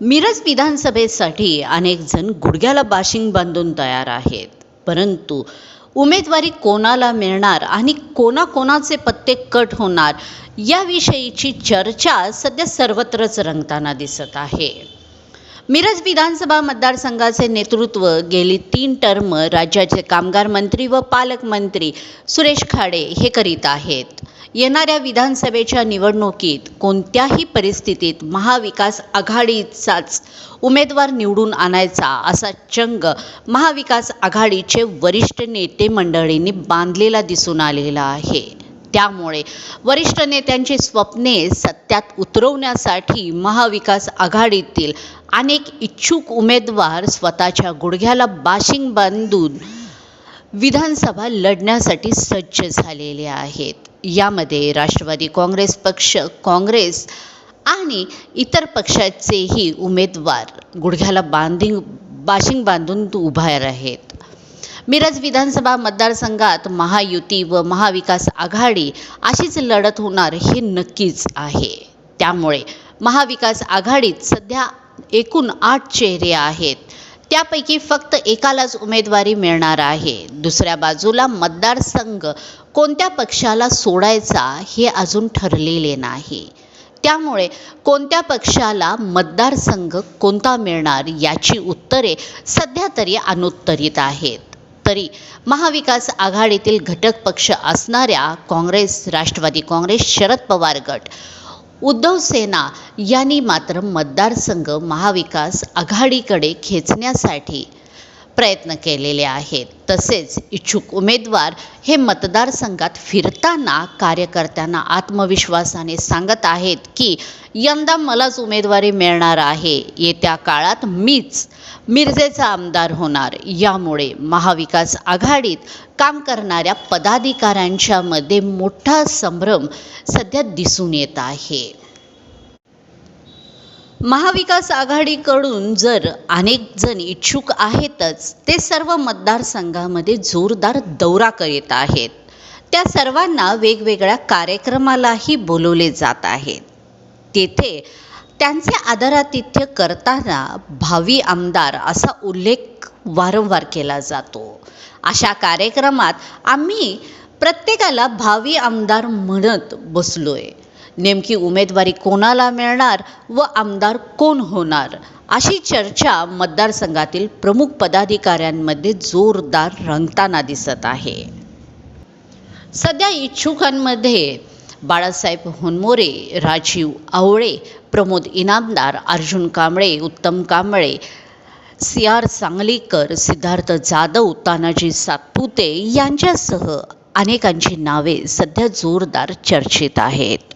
मिरज विधानसभेसाठी अनेक जण गुडघ्याला बाशिंग बांधून तयार आहेत. परंतु उमेदवारी कोणाला मिळणार आणि कोणाकोणाचे पत्ते कट होणार याविषयीची चर्चा सध्या सर्वत्रच रंगताना दिसत आहे. मिरज विधानसभा मतदारसंघाचे नेतृत्व गेली तीन टर्म राज्याचे कामगार मंत्री व पालकमंत्री सुरेश खाडे हे करीत आहेत. येणाऱ्या विधानसभेच्या निवडणुकीत कोणत्याही परिस्थितीत महाविकास आघाडीचाच उमेदवार निवडून आणायचा असा चंग महाविकास आघाडीचे वरिष्ठ नेते मंडळींनी बांधलेला दिसून आलेला आहे. त्यामुळे वरिष्ठ नेत्यांची स्वप्ने सत्यात उतरवण्यासाठी महाविकास आघाडीतील अनेक इच्छुक उमेदवार स्वतःच्या गुडघ्याला बाशिंग बांधून विधानसभा लढण्यासाठी सज्ज झालेले आहेत. यामध्ये राष्ट्रवादी काँग्रेस पक्ष काँग्रेस आणि इतर पक्षाचेही उमेदवार गुडघ्याला बांधिंग बाशिंग बांधून उभा आहेत. मिरज विधानसभा मतदारसंघात महायुती व महाविकास आघाडी अशीच लढत होणार हे नक्कीच आहे. त्यामुळे महाविकास आघाडीत सध्या एकूण आठ चेहरे आहेत. त्यापैकी फक्त एकालाच उमेदवारी मिळणार आहे. दुसऱ्या बाजूला मतदारसंघ कोणत्या पक्षाला सोडायचा हे अजून ठरलेले नाही. त्यामुळे कोणत्या पक्षाला मतदारसंघ कोणता मिळणार याची उत्तरे सध्या तरी अनुत्तरित आहेत. तरी महाविकास आघाडीतील घटक पक्ष असणाऱ्या काँग्रेस राष्ट्रवादी काँग्रेस शरद पवार गट उद्धव सेना यांनी मात्र मतदारसंघ महाविकास आघाडीकडे खेचण्यासाठी प्रयत्न केलेले आहेत. तसेच इच्छुक उमेदवार हे मतदारसंघात फिरताना कार्यकर्त्यांना आत्मविश्वासाने सांगत आहेत की यंदा मलाच उमेदवारी मिळणार आहे. येत्या काळात मीच मिरजेचा आमदार होणार. यामुळे महाविकास आघाडीत काम करणाऱ्या पदाधिकाऱ्यांच्यामध्ये मोठा संभ्रम सध्या दिसून येत आहे. महाविकास आघाडीकडून जर अनेक जण इच्छुक आहेतच ते सर्व मतदारसंघामध्ये जोरदार दौरा करीत आहेत. त्या सर्वांना वेगवेगळ्या कार्यक्रमालाही बोलवले जात आहेत. तेथे त्यांचे आदरातिथ्य करताना भावी आमदार असा उल्लेख वारंवार केला जातो. अशा कार्यक्रमात आम्ही प्रत्येकाला भावी आमदार म्हणत बसलोय. नेमकी उमेदवारी कोणाला मिळणार व आमदार कोण होणार? अशी चर्चा मतदारसंघातील प्रमुख पदाधिकाऱ्यांमध्ये जोरदार रंगताना दिसत आहे. सध्या इच्छुकांमध्ये बाळासाहेब होनमोरे राजीव आवळे प्रमोद इनामदार अर्जुन कांबळे उत्तम कांबळे सी आर सांगलीकर सिद्धार्थ जाधव तानाजी सातपुते यांच्यासह अनेकांची नावे सध्या जोरदार चर्चेत आहेत.